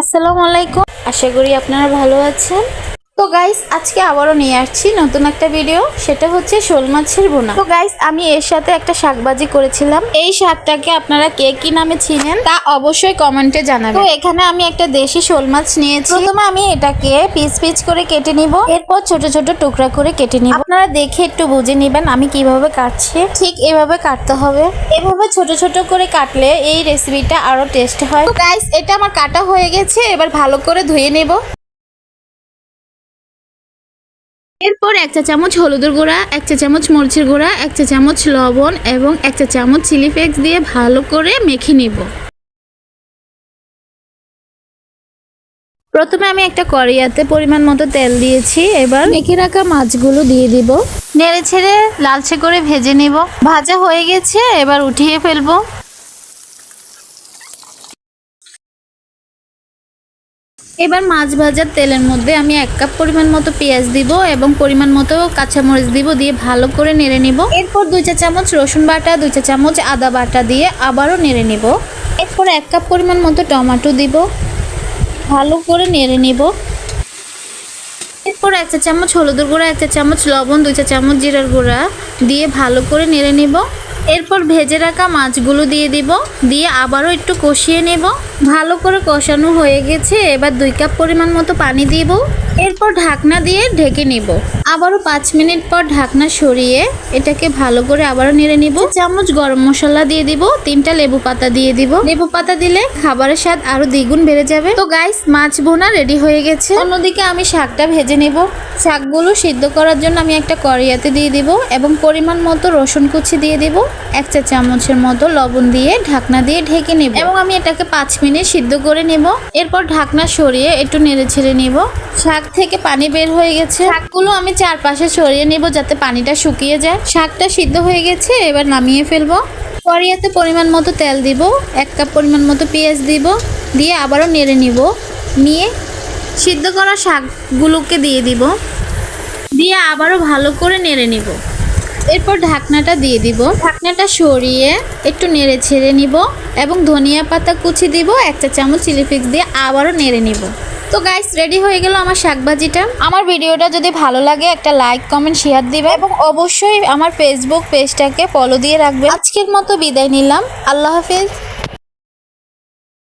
আসসালামু আলাইকুম। আশা করি আপনারা ভালো আছেন। তো গাইস আজকে আবারও নিয়ে আসছি নতুন একটা ভিডিও সেটা হচ্ছে শোল মাছের বোনা তো গাইস আমি এর সাথে একটা শাকবাজি করেছিলাম। এই শাকটাকে আপনারা কে কি নামে চিনেন, তা অবশ্যই কমেন্টে জানাবেন। তো এখানে আমি একটা দেশি শোল মাছ নিয়েছি। প্রথমে আমি এটাকে পিস পিস করে কেটে নিব। এরপর ছোট ছোট টুকরা করে কেটে নিব। আপনারা দেখে একটু বুঝে নেবেন আমি কীভাবে কাটছি। ঠিক এভাবে কাটতে হবে। এভাবে ছোট ছোট করে কাটলে এই রেসিপিটা আরও টেস্ট হয়। তো গাইস এটা আমার কাটা হয়ে গেছে। এবার ভালো করে ধুয়ে নেব। এরপর এক চা চামচ হলুদের গুঁড়া, এক চা চামচ মরিচের গুঁড়া, এক চা চামচ লবণ এবং এক চা চামচ চিলি ফ্লেক্স দিয়ে ভালো করে মেখে নিব। প্রথমে আমি একটা কড়াইয়াতে পরিমাণ মতো তেল দিয়েছি, এবার মেখে রাখা মাছগুলো দিয়ে দিব। নেড়ে ছেড়ে লালচে করে ভেজে নিব। ভাজা হয়ে গেছে, এবার উঠিয়ে ফেলব। এবার মাছ ভাজার তেলের মধ্যে আমি এক কাপ পরিমাণ মতো পেঁয়াজ দিব এবং পরিমাণ মতো কাঁচামরিচ দিব দিয়ে ভালো করে নেড়ে নিব। এরপর দুই চা চামচ রসুন বাটা, দুই চা চামচ আদা বাটা দিয়ে আবারও নেড়ে নিব। এরপর এক কাপ পরিমাণ মতো টমেটো দিব। ভালো করে নেড়ে নিব। এরপর এক চা চামচ হলুদের গুঁড়া, এক চা চামচ লবণ, দুই চা চামচ জিরার গুঁড়া দিয়ে ভালো করে নেড়ে নিব। এরপর ভেজে রাখা মাছগুলো দিয়ে দিব। দিয়ে আবারও একটু কষিয়ে নেব। ভালো করে কষানো হয়ে গেছে। এবার দুই কাপ পরিমাণ মতো পানি দিব। এরপর ঢাকনা দিয়ে ঢেকে নিব। আবারও পাঁচ মিনিট পর ঢাকনা সরিয়ে এটাকে ভালো করে আবারও নেড়ে নিব। চামচ গরম মশলা দিয়ে দিব, তিনটা লেবু পাতা দিয়ে দিব। লেবু পাতা দিলে খাবারের স্বাদ আরও দ্বিগুণ বেড়ে যাবে। তো গাইস মাছ বোনা রেডি হয়ে গেছে। অন্যদিকে আমি শাকটা ভেজে নেব। শাকগুলো সিদ্ধ করার জন্য আমি একটা কড়াইয়াতে দিয়ে দিব এবং পরিমাণ মতো রসুন কুচি দিয়ে দিব। এক চা চামচের মতো লবণ দিয়ে ঢাকনা দিয়ে ঢেকে নেব। এবং আমি এটাকে পাঁচ মিনিট সিদ্ধ করে নেব। এরপর ঢাকনা সরিয়ে একটু নেড়ে ছেড়ে নেব। শাক থেকে পানি বের হয়ে গেছে। শাকগুলো আমি চারপাশে সরিয়ে নেব যাতে পানিটা শুকিয়ে যায়। শাকটা সিদ্ধ হয়ে গেছে, এবার নামিয়ে ফেলব। কড়িয়াতে পরিমাণ মতো তেল দিব, এক কাপ পরিমাণ মতো পেঁয়াজ দিব, দিয়ে আবারও নেড়ে নিব। নিয়ে সিদ্ধ করা শাকগুলোকে দিয়ে দিব। দিয়ে আবারও ভালো করে নেড়ে নিব। এরপর ঢাকনাটা দিয়ে দিব। ঢাকনাটা সরিয়ে একটু নেড়ে ছেড়ে নিব এবং ধনিয়া পাতা কুচি দিব, এক চা চামচ চিলি ফ্লেক্স দিয়ে আবারও নেড়ে নিব। তো গাইস রেডি হয়ে গেল আমার শাকভাজিটা আমার ভিডিওটা যদি ভালো লাগে, একটা লাইক কমেন্ট শেয়ার দিবে এবং অবশ্যই আমার ফেসবুক পেজটাকে ফলো দিয়ে রাখবে। আজকের মতো বিদায় নিলাম। আল্লাহ হাফেজ।